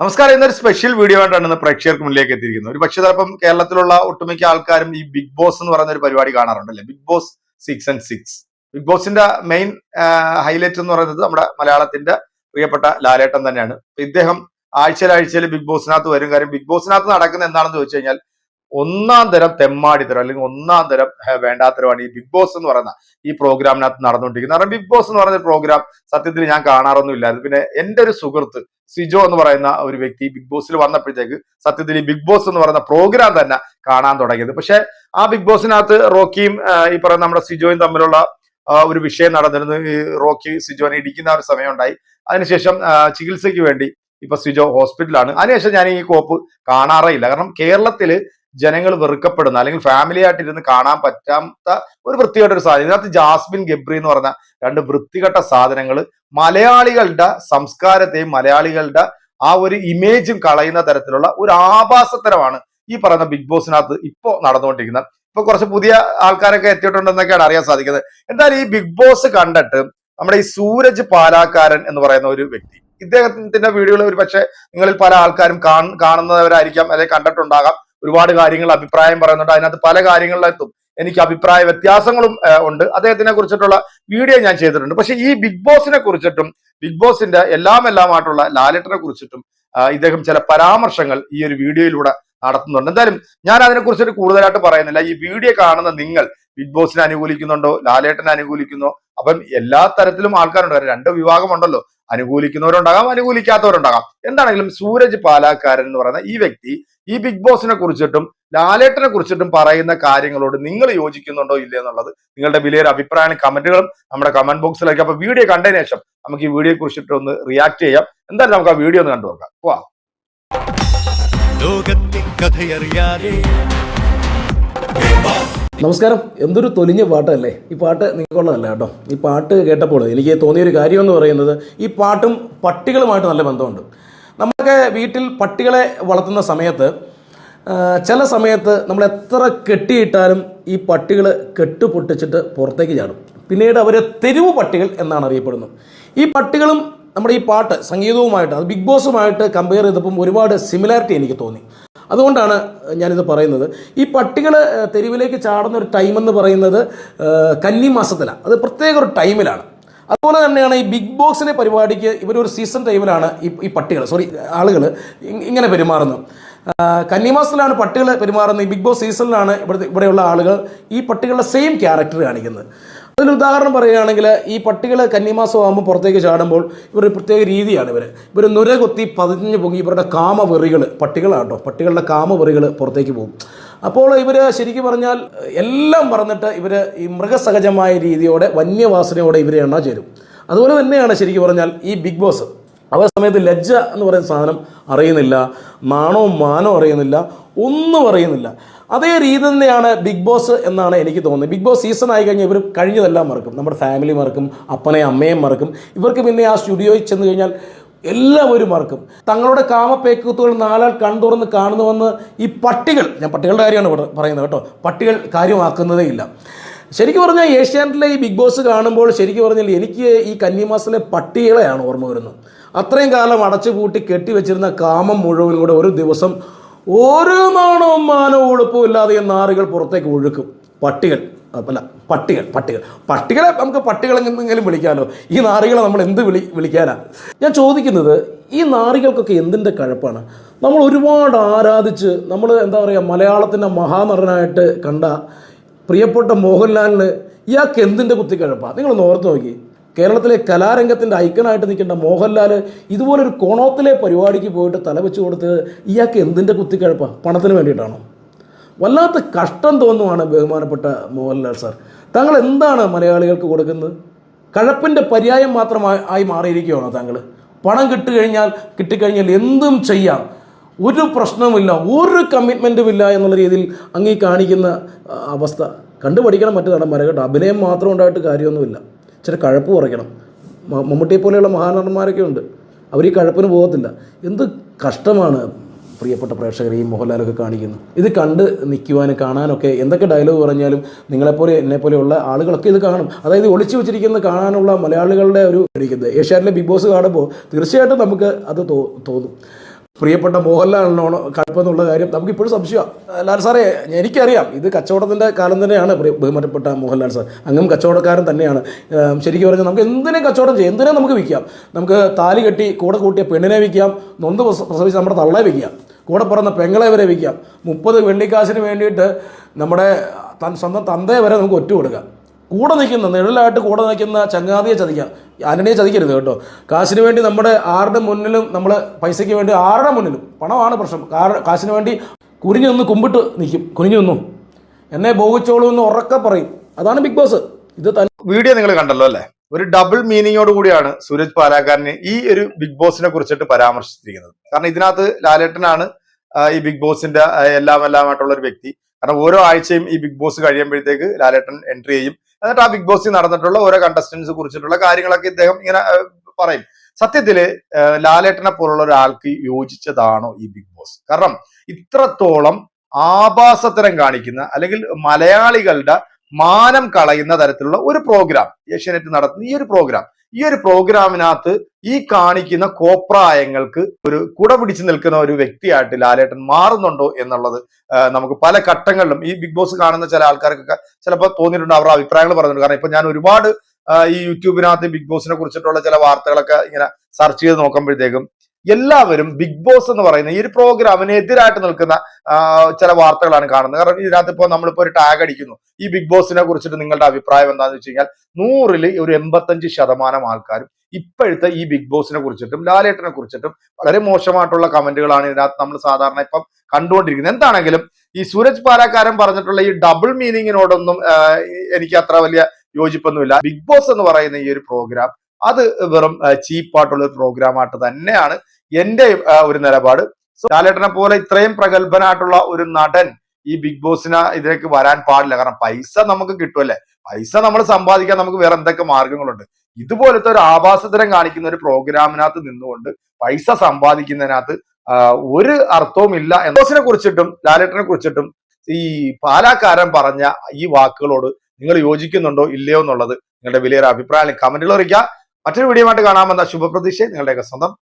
നമസ്കാരം. ഇന്നൊരു special video ആയിട്ടാണ് ഇന്ന് പ്രേക്ഷകർക്ക് മുന്നിലേക്ക് എത്തിയിരിക്കുന്നത്. ഒരു പക്ഷേ ചിലപ്പം കേരളത്തിലുള്ള ഒട്ടുമിക്ക ആൾക്കാരും ഈ ബിഗ് ബോസ് എന്ന് പറയുന്ന ഒരു പരിപാടി കാണാറുണ്ടല്ലേ big boss six and six big ബോസിന്റെ മെയിൻ ഹൈലൈറ്റ് എന്ന് പറയുന്നത് നമ്മുടെ മലയാളത്തിന്റെ പ്രിയപ്പെട്ട ലാലേട്ടൻ തന്നെയാണ്. ഇദ്ദേഹം ആഴ്ചയിൽ ബിഗ് ബോസിനകത്ത് വരും. കാര്യം ബിഗ് ബോസിനകത്ത് നടക്കുന്ന എന്താണെന്ന് ചോദിച്ചു കഴിഞ്ഞാൽ ഒന്നാം തരം തെമ്മാടിത്തരം അല്ലെങ്കിൽ ഒന്നാം തരം വേണ്ടാത്തരമാണ് ഈ ബിഗ് ബോസ് എന്ന് പറയുന്ന ഈ പ്രോഗ്രാമിനകത്ത് നടന്നുകൊണ്ടിരിക്കുന്നത്. കാരണം ബിഗ് ബോസ് എന്ന് പറയുന്ന പ്രോഗ്രാം സത്യത്തിൽ ഞാൻ കാണാറൊന്നും ഇല്ലായിരുന്നു. പിന്നെ എന്റെ ഒരു സുഹൃത്ത് സിജോ എന്ന് പറയുന്ന ഒരു വ്യക്തി ബിഗ് ബോസിൽ വന്നപ്പോഴത്തേക്ക് സത്യത്തിൽ ഈ ബിഗ് ബോസ് എന്ന് പറയുന്ന പ്രോഗ്രാം തന്നെ കാണാൻ തുടങ്ങിയത്. പക്ഷെ ആ ബിഗ് ബോസിനകത്ത് റോക്കിയും ഈ പറയുന്ന നമ്മുടെ സിജോയും തമ്മിലുള്ള ഒരു വിഷയം നടന്നിരുന്നു. ഈ റോക്കി സിജോനെ ഇടിക്കുന്ന ഒരു സമയമുണ്ടായി അതിനുശേഷം ചികിത്സയ്ക്ക് വേണ്ടി ഇപ്പൊ സിജോ ഹോസ്പിറ്റലാണ് അതിനുശേഷം ഞാൻ ഈ കോപ്പ് കാണാറേ ഇല്ല. കാരണം കേരളത്തിൽ ജനങ്ങൾ വെറുക്കപ്പെടുന്ന അല്ലെങ്കിൽ ഫാമിലി ആയിട്ട് ഇരുന്ന് കാണാൻ പറ്റാത്ത ഒരു വൃത്തികെട്ട ഒരു സാധനം. ഇതിനകത്ത് ജാസ്മിൻ ഗബ്രി എന്ന് പറഞ്ഞ രണ്ട് വൃത്തികെട്ട സാധനങ്ങൾ മലയാളികളുടെ സംസ്കാരത്തെയും മലയാളികളുടെ ആ ഒരു ഇമേജും കളയുന്ന തരത്തിലുള്ള ഒരു ആഭാസത്തരമാണ് ഈ പറയുന്ന ബിഗ് ബോസിനകത്ത് ഇപ്പോ നടന്നുകൊണ്ടിരിക്കുന്നത്. ഇപ്പൊ കുറച്ച് പുതിയ ആൾക്കാരൊക്കെ എത്തിയിട്ടുണ്ടെന്നൊക്കെയാണ് അറിയാൻ സാധിക്കുന്നത്. എന്തായാലും ഈ ബിഗ് ബോസ് കണ്ടിട്ട് നമ്മുടെ ഈ സൂരജ് പാലാക്കാരൻ എന്ന് പറയുന്ന ഒരു വ്യക്തി ഇദ്ദേഹത്തിന്റെ വീഡിയോകൾ ഒരു പക്ഷേ നിങ്ങളിൽ പല ആൾക്കാരും കാണ- കാണുന്നവരായിരിക്കാം അല്ലെങ്കിൽ കണ്ടിട്ടുണ്ടാകാം. ഒരുപാട് കാര്യങ്ങൾ അഭിപ്രായം പറയുന്നുണ്ട്. അതിനകത്ത് പല കാര്യങ്ങളിലെത്തും. എനിക്ക് അഭിപ്രായ വ്യത്യാസങ്ങളും ഉണ്ട്. അദ്ദേഹത്തിനെ കുറിച്ചിട്ടുള്ള വീഡിയോ ഞാൻ ചെയ്തിട്ടുണ്ട്. പക്ഷെ ഈ ബിഗ് ബോസിനെ കുറിച്ചിട്ടും ബിഗ് ബോസിന്റെ എല്ലാം എല്ലാമായിട്ടുള്ള ലാലേട്ടനെ കുറിച്ചിട്ടും ഇദ്ദേഹം ചില പരാമർശങ്ങൾ ഈ ഒരു വീഡിയോയിലൂടെ നടത്തുന്നുണ്ട്. എന്തായാലും ഞാൻ അതിനെക്കുറിച്ച് കുറിച്ചിട്ട് കൂടുതലായിട്ട് പറയുന്നില്ല. ഈ വീഡിയോ കാണുന്ന നിങ്ങൾ ബിഗ് ബോസിനെ അനുകൂലിക്കുന്നുണ്ടോ? ലാലേട്ടനെ അനുകൂലിക്കുന്നോ? അപ്പം എല്ലാ തരത്തിലും ആൾക്കാരുണ്ട്. കാരണം രണ്ട് വിഭാഗമുണ്ടല്ലോ. അനുകൂലിക്കുന്നവരുണ്ടാകാം അനുകൂലിക്കാത്തവരുണ്ടാകാം. എന്താണെങ്കിലും സൂരജ് പാലാക്കാരൻ എന്ന് പറയുന്ന ഈ വ്യക്തി ഈ ബിഗ് ബോസിനെ കുറിച്ചിട്ടും ലാലേട്ടനെ കുറിച്ചിട്ടും പറയുന്ന കാര്യങ്ങളോട് നിങ്ങൾ യോജിക്കുന്നുണ്ടോ ഇല്ലേ എന്നുള്ളത് നിങ്ങളുടെ വിലയേറെ അഭിപ്രായങ്ങളും കമന്റുകളും നമ്മുടെ കമന്റ് ബോക്സിലേക്ക്. അപ്പൊ വീഡിയോ കണ്ടതിന് ശേഷം നമുക്ക് ഈ വീഡിയോയെ കുറിച്ചിട്ട് ഒന്ന് റിയാക്ട് ചെയ്യാം. എന്തായാലും നമുക്ക് ആ വീഡിയോ ഒന്ന് കണ്ടു നോക്കാം പോവാ ലോകത്തിൻ കഥയറിയാതെ. നമസ്കാരം. എന്തൊരു തൊലിഞ്ഞ പാട്ടല്ലേ? ഈ പാട്ട് നിങ്ങൾക്കുള്ളതല്ല കേട്ടോ. ഈ പാട്ട് കേട്ടപ്പോൾ എനിക്ക് തോന്നിയൊരു കാര്യം എന്ന് പറയുന്നത് ഈ പാട്ടും പട്ടികളുമായിട്ട് നല്ല ബന്ധമുണ്ട്. നമ്മൾക്ക് വീട്ടിൽ പട്ടികളെ വളർത്തുന്ന സമയത്ത് ചില സമയത്ത് നമ്മൾ എത്ര കെട്ടിയിട്ടാലും ഈ പട്ടികൾ കെട്ടുപൊട്ടിച്ചിട്ട് പുറത്തേക്ക് ചാടും. പിന്നീട് അവർ തെരുവ് പട്ടികൾ എന്നാണ് അറിയപ്പെടുന്നത്. ഈ പട്ടികളും നമ്മുടെ ഈ പാട്ട് സംഗീതവുമായിട്ട് അത് ബിഗ് ബോസുമായിട്ട് കമ്പയർ ചെയ്തപ്പം ഒരുപാട് സിമിലാരിറ്റി എനിക്ക് തോന്നി. അതുകൊണ്ടാണ് ഞാനിത് പറയുന്നത്. ഈ പട്ടികൾ തെരുവിലേക്ക് ചാടുന്ന ഒരു ടൈം എന്ന് പറയുന്നത് കന്നി മാസത്തിലാണ് അത് പ്രത്യേക ഒരു ടൈമിലാണ് അതുപോലെ തന്നെയാണ് ഈ ബിഗ് ബോക്സിനെ പരിപാടിക്ക് ഇവരൊരു സീസൺ ടൈമിലാണ് ഈ ഈ പട്ടികൾ സോറി ആളുകൾ ഇങ്ങനെ പെരുമാറുന്നത്. കന്നിമാസത്തിലാണ് പട്ടികൾ പെരുമാറുന്നത്. ഈ ബിഗ് ബോസ് സീസണിലാണ് ഇവിടെ ഇവിടെയുള്ള ആളുകൾ ഈ പട്ടികളുടെ സെയിം ക്യാരക്ടർ കാണിക്കുന്നത്. അതിന് ഉദാഹരണം പറയുകയാണെങ്കിൽ ഈ പട്ടികൾ കന്നിമാസം ആകുമ്പോൾ പുറത്തേക്ക് ചാടുമ്പോൾ ഇവർ പ്രത്യേക രീതിയാണ് ഇവർ ഇവർ നുര കൊത്തി പതിഞ്ഞ് പൊങ്ങി ഇവരുടെ കാമവെറികൾ പട്ടികളാട്ടോ. പട്ടികളുടെ കാമവെറികൾ പുറത്തേക്ക് പോകും. അപ്പോൾ ഇവർ ശരിക്കും പറഞ്ഞാൽ എല്ലാം പറഞ്ഞിട്ട് ഇവർ ഈ മൃഗസഹജമായ രീതിയോടെ വന്യവാസനയോടെ ഇവരെ എണ്ണ ചേരും. അതുപോലെ തന്നെയാണ് ശരിക്കും പറഞ്ഞാൽ ഈ ബിഗ് ബോസ്. അവ സമയത്ത് ലജ്ജ എന്ന് പറയുന്ന സാധനം അറിയുന്നില്ല നാണവും മാനോ അറിയുന്നില്ല ഒന്നും അറിയുന്നില്ല. അതേ രീതി തന്നെയാണ് ബിഗ് ബോസ് എന്നാണ് എനിക്ക് തോന്നുന്നത്. ബിഗ് ബോസ് സീസൺ ആയി കഴിഞ്ഞാൽ ഇവർ കഴിഞ്ഞതെല്ലാം മറക്കും. നമ്മുടെ ഫാമിലി മറക്കും അപ്പനെയും അമ്മയും മറക്കും. ഇവർക്ക് പിന്നെ ആ സ്റ്റുഡിയോയിൽ ചെന്ന് കഴിഞ്ഞാൽ എല്ലാവരും മറക്കും. തങ്ങളുടെ കാമപ്പേക്കൂത്തുകൾ നാലാൾ കൺതുറന്ന് കാണുന്നുവെന്ന് ഈ പട്ടികൾ ഞാൻ പട്ടികളുടെ കാര്യമാണ് പറയുന്നത് കേട്ടോ പട്ടികൾ കാര്യമാക്കുന്നതേ ഇല്ല. ശരിക്കും പറഞ്ഞാൽ ഏഷ്യാനെറ്റിലെ ഈ ബിഗ് ബോസ് കാണുമ്പോൾ ശരിക്കും പറഞ്ഞാൽ എനിക്ക് ഈ കന്നിമാസത്തിലെ പട്ടികളെയാണ് ഓർമ്മ വരുന്നത്. അത്രയും കാലം അടച്ചുപൂട്ടി കെട്ടിവെച്ചിരുന്ന കാമം മുഴുവൻ കൂടെ ഒരു ദിവസം ഓരോ നാണവും മാനവും ഉളുപ്പും ഇല്ലാതെ ഈ നാറുകൾ പുറത്തേക്ക് ഒഴുക്കും. പട്ടികൾ അല്ല പട്ടികൾ പട്ടികൾ. പട്ടികളെ നമുക്ക് പട്ടികളെങ്കിലും വിളിക്കാനോ ഈ നാറികളെ നമ്മൾ എന്ത് വിളി വിളിക്കാനാ? ഞാൻ ചോദിക്കുന്നത് ഈ നാറികൾക്കൊക്കെ എന്തിന്റെ കഴപ്പാണ്? നമ്മൾ ഒരുപാട് ആരാധിച്ച് നമ്മൾ എന്താ പറയുക മലയാളത്തിന്റെ മഹാനടനായിട്ട് കണ്ട പ്രിയപ്പെട്ട മോഹൻലാലിന് ഇയാൾക്ക് എന്തിന്റെ കുത്തിക്കഴപ്പാണ് നിങ്ങൾ ഓർത്ത് നോക്കി. കേരളത്തിലെ കലാരംഗത്തിന്റെ ഐക്കണായിട്ട് നിൽക്കേണ്ട മോഹൻലാൽ ഇതുപോലൊരു കോണോത്തിലെ പരിപാടിക്ക് പോയിട്ട് തലവെച്ച് കൊടുത്ത് ഇയാൾക്ക് എന്തിന്റെ കുത്തിക്കഴപ്പാണ് പണത്തിന് വേണ്ടിയിട്ടാണോ? വല്ലാത്ത കഷ്ടം തോന്നുവാണ് ബഹുമാനപ്പെട്ട മോഹൻലാൽ സാർ. താങ്കൾ എന്താണ് മലയാളികൾക്ക് കൊടുക്കുന്നത്? കഴപ്പിന്റെ പര്യായം മാത്രമായി ആയി മാറിയിരിക്കുകയാണോ താങ്കൾ? പണം കിട്ടുകഴിഞ്ഞാൽ കിട്ടിക്കഴിഞ്ഞാൽ എന്തും ചെയ്യാം. ഒരു പ്രശ്നവുമില്ല ഒരു കമ്മിറ്റ്മെന്റും ഇല്ല എന്നുള്ള രീതിയിൽ അങ്ങീ കാണിക്കുന്ന അവസ്ഥ. കണ്ടുപഠിക്കണം മറ്റു നടന്മാരെ കേട്ടോ അഭിനയം മാത്രം ഉണ്ടായിട്ട് കാര്യമൊന്നുമില്ല. ഇച്ചിരി കഴപ്പ് കുറയ്ക്കണം. മമ്മൂട്ടിയെ പോലെയുള്ള മഹാനടന്മാരൊക്കെ ഉണ്ട്. അവർ ഈ കഴപ്പിന് പോകത്തില്ല. എന്ത് കഷ്ടമാണ് പ്രിയപ്പെട്ട പ്രേക്ഷകർ ഈ മോഹൻലാലൊക്കെ കാണിക്കുന്നു ഇത് കണ്ട് നിൽക്കുവാനും കാണാനൊക്കെ എന്തൊക്കെ ഡയലോഗ് പറഞ്ഞാലും നിങ്ങളെപ്പോലെ എന്നെപ്പോലെയുള്ള ആളുകളൊക്കെ ഇത് കാണും. അതായത് ഒളിച്ചു വെച്ചിരിക്കുന്ന കാണാനുള്ള മലയാളികളുടെ ഒരു ഇരിക്കുന്നത്. ഏഷ്യാനെറ്റിലെ ബിഗ് ബോസ് കാണുമ്പോൾ തീർച്ചയായിട്ടും നമുക്ക് അത് തോന്നും. പ്രിയപ്പെട്ട മോഹൻലാലിനാണ് കടുപ്പെന്നുള്ള കാര്യം നമുക്ക് ഇപ്പോഴും സംശയമാണ് ലാൽ സാറേ എനിക്കറിയാം. ഇത് കച്ചവടത്തിന്റെ കാലം തന്നെയാണ് ബഹുമാനപ്പെട്ട മോഹൻലാൽ സാർ. അങ്ങും കച്ചവടക്കാരൻ തന്നെയാണ്. ശരിക്കും പറഞ്ഞാൽ നമുക്ക് എന്തിനും കച്ചവടം ചെയ്യാം എന്തിനും നമുക്ക് വിൽക്കാം. നമുക്ക് താലി കെട്ടി കൂടെ കൂട്ടിയ പെണ്ണിനെ വിൽക്കാം നൊന്ത് പ്രസ- പ്രസവിച്ച് നമ്മുടെ തള്ളയെ വിൽക്കാം കൂടെ പറഞ്ഞ പെങ്ങളെ വരെ വിൽക്കാം. മുപ്പത് വെള്ളിക്കാശിന് വേണ്ടിയിട്ട് നമ്മുടെ സ്വന്തം തന്തയെ വരെ നമുക്ക് ഒറ്റ കൊടുക്കാം. കൂടെ നിൽക്കുന്ന നിഴലായിട്ട് കൂടെ നിൽക്കുന്ന ചങ്ങാതിയെ ചതിക്കാം. ആന്റണിയെ ചതിക്കരുത് കേട്ടോ. കാശിന് വേണ്ടി നമ്മുടെ ആരുടെ മുന്നിലും നമ്മൾ പൈസയ്ക്ക് വേണ്ടി ആരുടെ മുന്നിലും പണമാണ് പ്രശ്നം. കാശിന് വേണ്ടി കുരിഞ്ഞു നിന്ന് കുമ്പിട്ട് നിൽക്കും. കുരിഞ്ഞു നിന്നും. എന്നെ ഭോഗിച്ചോളൂ എന്ന് ഉറക്കെ പറയും. അതാണ് ബിഗ് ബോസ്. ഇത് വീഡിയോ നിങ്ങൾ കണ്ടല്ലോ അല്ലേ? ഒരു ഡബിൾ മീനിങ്ങോട് കൂടിയാണ് സൂരജ് പാലാക്കാരന് ഈ ഒരു ബിഗ് ബോസിനെ കുറിച്ചിട്ട് പരാമർശിച്ചിരിക്കുന്നത്. കാരണം ഇതിനകത്ത് ലാലേട്ടനാണ് ഈ ബിഗ് ബോസിന്റെ എല്ലാം എല്ലാമായിട്ടുള്ള ഒരു വ്യക്തി. കാരണം ഓരോ ആഴ്ചയും ഈ ബിഗ് ബോസ് കഴിയുമ്പോഴത്തേക്ക് ലാലേട്ടൻ എൻട്രി ചെയ്യും. എന്നിട്ട് ആ ബിഗ് ബോസിൽ നടന്നിട്ടുള്ള ഓരോ കണ്ടസ്റ്റൻസ് കുറിച്ചിട്ടുള്ള കാര്യങ്ങളൊക്കെ ഇദ്ദേഹം ഇങ്ങനെ പറയും. സത്യത്തിൽ ലാലേട്ടനെ പോലുള്ള ഒരാൾക്ക് യോജിച്ചതാണോ ഈ ബിഗ് ബോസ് കാരണം ഇത്രത്തോളം ആഭാസത്തരം കാണിക്കുന്ന അല്ലെങ്കിൽ മലയാളികളുടെ മാനം കളയുന്ന തരത്തിലുള്ള ഒരു പ്രോഗ്രാം ഏഷ്യാനെറ്റ് നടത്തുന്ന ഈ ഒരു പ്രോഗ്രാം ഈ ഒരു പ്രോഗ്രാമിനകത്ത് ഈ കാണിക്കുന്ന കോപ്രായങ്ങൾക്ക് ഒരു കുട പിടിച്ചു നിൽക്കുന്ന ഒരു വ്യക്തിയായിട്ട് ലാലേട്ടൻ മാറുന്നുണ്ടോ എന്നുള്ളത് നമുക്ക് പല ഘട്ടങ്ങളിലും ഈ ബിഗ് ബോസ് കാണുന്ന ചില ആൾക്കാർക്കൊക്കെ ചിലപ്പോൾ തോന്നിയിട്ടുണ്ട് അവരുടെ അഭിപ്രായങ്ങൾ പറഞ്ഞിട്ടുണ്ട്. കാരണം ഇപ്പൊ ഞാൻ ഒരുപാട് ഈ യൂട്യൂബിനകത്ത് ബിഗ് ബോസിനെ കുറിച്ചിട്ടുള്ള ചില വാർത്തകളൊക്കെ ഇങ്ങനെ സെർച്ച് ചെയ്ത് നോക്കുമ്പോഴത്തേക്കും എല്ലാവരും ബിഗ് ബോസ് എന്ന് പറയുന്ന ഈ ഒരു പ്രോഗ്രാമിന് എതിരായിട്ട് നിൽക്കുന്ന ചില വാർത്തകളാണ് കാണുന്നത്. കാരണം ഇതിനകത്ത് ഇപ്പോൾ നമ്മളിപ്പോൾ ഒരു ടാഗ് അടിക്കുന്നു. ഈ ബിഗ് ബോസിനെ കുറിച്ചിട്ട് നിങ്ങളുടെ അഭിപ്രായം എന്താണെന്ന് വെച്ച് കഴിഞ്ഞാൽ നൂറിൽ ഒരു എൺപത്തഞ്ച് ശതമാനം ആൾക്കാരും ഇപ്പോഴത്തെ ഈ ബിഗ് ബോസിനെ കുറിച്ചിട്ടും ലാലേട്ടനെ കുറിച്ചിട്ടും വളരെ മോശമായിട്ടുള്ള കമന്റുകളാണ് ഇതിനകത്ത് നമ്മൾ സാധാരണ ഇപ്പം കണ്ടുകൊണ്ടിരിക്കുന്നത്. എന്താണെങ്കിലും ഈ സൂരജ് പാലാക്കാരൻ പറഞ്ഞിട്ടുള്ള ഈ ഡബിൾ മീനിങ്ങിനോടൊന്നും എനിക്ക് അത്ര വലിയ യോജിപ്പൊന്നുമില്ല. ബിഗ് ബോസ് എന്ന് പറയുന്ന ഈ ഒരു പ്രോഗ്രാം അത് വെറും ചീപ്പായിട്ടുള്ള ഒരു പ്രോഗ്രാം ആയിട്ട് തന്നെയാണ് എന്റെ ആ, ഒരു നിലപാട്. ലാലേട്ടനെ പോലെ ഇത്രയും പ്രഗത്ഭനായിട്ടുള്ള ഒരു നടൻ ഈ ബിഗ് ബോസിന് ഇതിലേക്ക് വരാൻ പാടില്ല. കാരണം പൈസ നമുക്ക് കിട്ടുമല്ലേ പൈസ നമ്മൾ സമ്പാദിക്കാൻ നമുക്ക് വേറെ എന്തൊക്കെ മാർഗങ്ങളുണ്ട്? ഇതുപോലത്തെ ഒരു ആഭാസതരം കാണിക്കുന്ന ഒരു പ്രോഗ്രാമിനകത്ത് നിന്നുകൊണ്ട് പൈസ സമ്പാദിക്കുന്നതിനകത്ത് ഒരു അർത്ഥവും ഇല്ല. എന്തോസിനെ കുറിച്ചിട്ടും ലാലേട്ടനെ കുറിച്ചിട്ടും ഈ പാലാക്കാരൻ പറഞ്ഞ ഈ വാക്കുകളോട് നിങ്ങൾ യോജിക്കുന്നുണ്ടോ ഇല്ലയോ എന്നുള്ളത് നിങ്ങളുടെ വലിയൊരു അഭിപ്രായം കമന്റുകൾ അറിയിക്കുക. മറ്റൊരു വീഡിയോ ആയിട്ട് കാണാമെന്ന ശുഭപ്രതീക്ഷ നിങ്ങളുടെയൊക്കെ സ്വന്തം